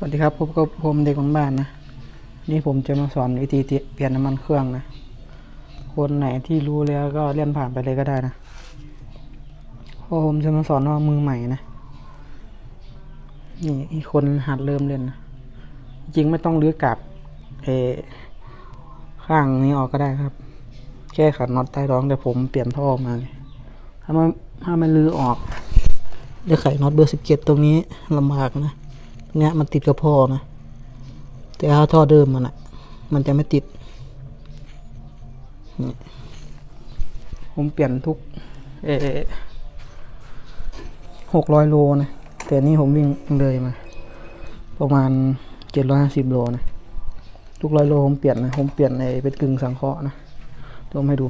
สวัสดีครับพบกับผมเด็กของบ้านนะ นี่ผมจะมาสอนวิธีเปลี่ยนน้ำมันเครื่องนะ คนไหนที่รู้แล้วก็เลื่อนผ่านไปเลยก็ได้นะเพราะผมจะมาสอนว่ามือใหม่นะ นี่อีคนหัดเริ่มเล่นนะ จริงไม่ต้องเลือกกับเอข้างนี้ออกก็ได้ครับ แค่ขัดน็อตใต้ท้องแต่ผมเปลี่ยนท่อมาเลยถ้ามันถ้ามันลือออกจะไขน็อตเบอร์สิบเจ็ดตรงนี้ลำบากนะ เนี้ยมันติดกับพ่อนะ แต่ถ้าท่อเดิมมันอะมันจะไม่ติด ผมเปลี่ยนทุก เอหกร้อยโลนะ แต่นี่ผมวิ่งเลยมา ประมาณเจ็ดร้อยห้าสิบโลนะ ทุกร้อยโลผมเปลี่ยนนะ ผมเปลี่ยนในเป็นกึ่งสังเคราะห์นะเดี๋ยวผมให้ดู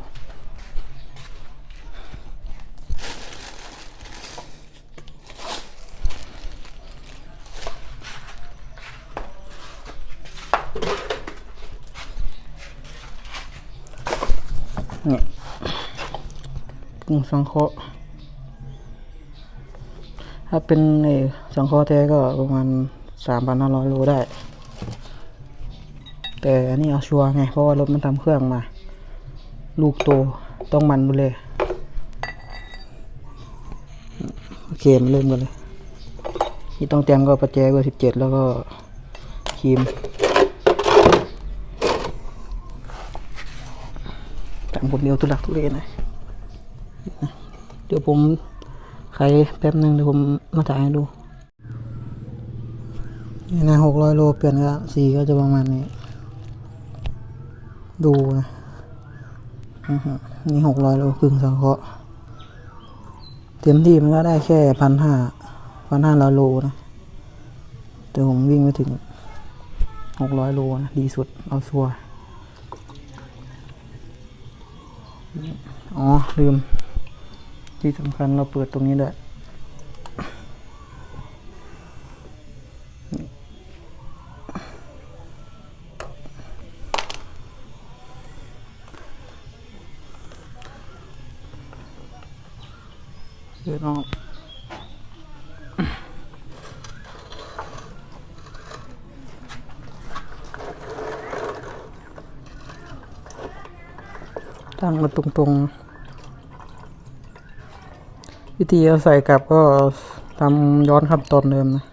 นี่กึ่งสังเคราะห์ถ้าเป็นไอ้สังเคราะห์แท้ก็ประมาณสามพันห้าร้อยโลได้ แต่อันนี้เอาชัวร์ไง เพราะว่ารถมันทำเครื่องมา ลูกโตต้องมันดูเลย โอเคมาเริ่มกันเลย ที่ต้องเตรียมก็ประแจเบอร์สิบเจ็ดแล้วก็ครีม แต่ ผมเดียวตุลักทุเรศหน่อยเดี๋ยวผมใครแป๊บหนึ่งเดี๋ยวผมมาถ่ายให้ดูนี่นะหกร้อยโลเปลี่ยนก็สีก็จะประมาณนี้ ดูนะอือหือนี่หกร้อยโลครึ่งสังเคราะห์เต็มที่มันก็ได้แค่พันห้าพันห้าร้อยโลนะ แต่ผมวิ่งไม่ถึงหกร้อยโลนะ ดีสุด เอาชัวร์ อ๋อ ลืม ที่สำคัญเราเปิดตรงนี้ด้วยเดี๋ยวน้อง ตั้งมาตรงๆ วิธีเอาใส่กลับก็ทำย้อนขั้นตอนเดิมนะ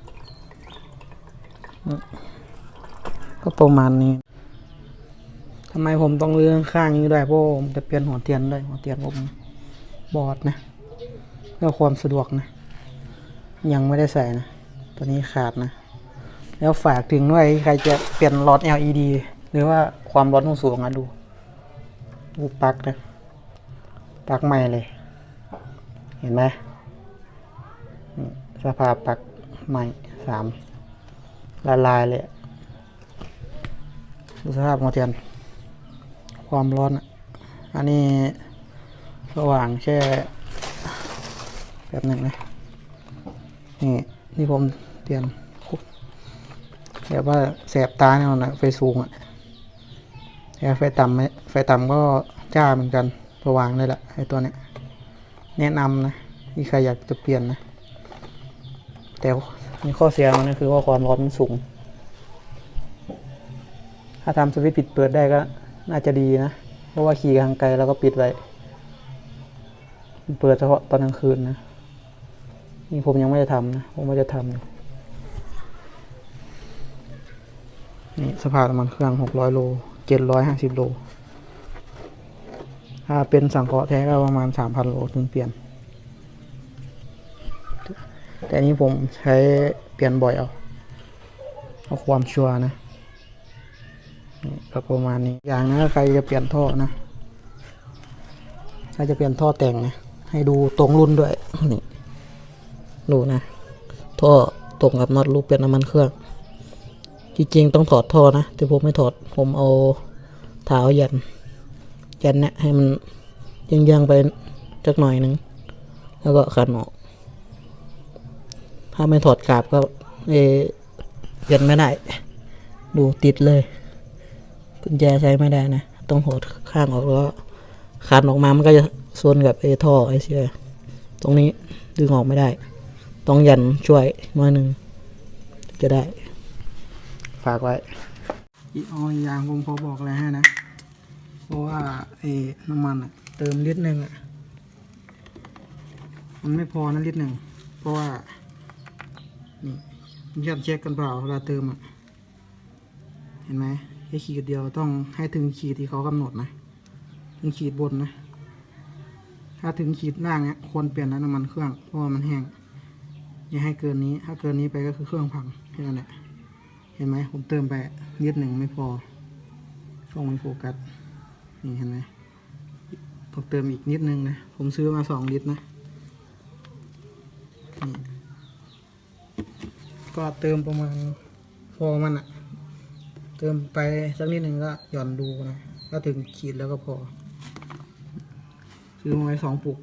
ก็ประมาณนี้ทำไมผมต้องเลื่อนข้างนี้ด้วยเพราะผมจะเปลี่ยนหัวเทียนด้วยหัวเทียนผมบอดนะเพื่อความสะดวกนะ ยังไม่ได้ใส่นะตัวนี้ขาดนะ แล้วฝากถึงด้วยใครจะเปลี่ยนหลอด LED หรือว่าความร้อนสูงๆอะดู ดูปลั๊กนะปักใหม่เลย เห็นไหมสภาพปักใหม่สามละลายเลยดูสภาพหัวเทียน ความร้อน อันนี้สว่างแค่แบบหนึ่งนะนี่นี่ผมเปลี่ยนแบบว่าแสบตาแน่นอนะไฟสูงอะแต่ ไฟต่ำไหมไฟต่ำก็จ้าเหมือนกันสว่างเลยแหละไอตัวเนี้ยแนะนำนะที่ใครอยากจะเปลี่ยนนะ แต่มีข้อเสียมันก็คือว่าความร้อนมันสูง ถ้าทำสวิตช์ปิดเปิดได้ก็น่าจะดีนะ เพราะว่าขี่ทางไกลแล้วก็ปิดไว้ เปิดเฉพาะตอนกลางคืนนะ นี่ผมยังไม่ได้ทำนะ ผมไม่จะทำอยู่นี่สภาพน้ำมันเครื่องหกร้อยโล เจ็ดร้อยห้าสิบโล ถ้าเป็นสังเคราะห์แท้ก็ประมาณสามพันโลถึงเปลี่ยน แต่นี้ผมใช้เปลี่ยนบ่อยเอาเอาความชัวร์นะก็ประมาณนี้ อย่างนะใครจะเปลี่ยนท่อนะใครจะเปลี่ยนท่อแต่งนะ ให้ดูตรงรุ่นด้วย นี่ ดูนะ ท่อตรงกับน็อตลูกเป็นน้ำมันเครื่อง จริงๆต้องถอดท่อนะ แต่ผมไม่ถอด ผมเอาเท้ายัน ยันเนี่ยให้มันยังๆไปจักหน่อยหนึ่ง แล้วก็ขันออก ถ้าไม่ถอดกาบก็เอยันไม่ได้ ดูติดเลยกุญแจใช้ไม่ได้นะ ต้องถอดข้างออกแล้วขันออกมามันก็จะโซนกับไอ้ท่อไอเสียตรงนี้ดึงออกไม่ได้ ต้องยันช่วยหน้อยหนึ่งจะได้ ฝากไว้อีกอ๋อยางผมขอบอกอะไรให้นะ เพราะว่าไอ้น้ำมันอะเติมลิตรหนึ่งอะมันไม่พอนะลิตรหนึ่ง เพราะว่านี่ผมอยากเช็คกันเปล่าเวลาเติมอะเห็นไหมแค่ขีดเดียวต้องให้ถึงขีดที่เขากำหนดนะถึงขีดบนนะ ถ้าถึงขีดล่างเนี้ยควรเปลี่ยนน้ำมันเครื่องเพราะว่ามันแห้งอย่าให้เกินนี้ ถ้าเกินนี้ไปก็คือเครื่องพังแค่นั้นแหละ เห็นไหมผมเติมไปนิดหนึ่งไม่พอช่องไม่โฟกัสนี่เห็นไหมต้องเติมอีกนิดนึงนะ ผมซื้อมาสองลิตรนะนี่ก็เติมประมาณพอมันอะเติมไปสักนิดหนึ่งก็หย่อนดูนะถ้าถึงขีดแล้วก็พอ ซื้อมาไว้สองปุก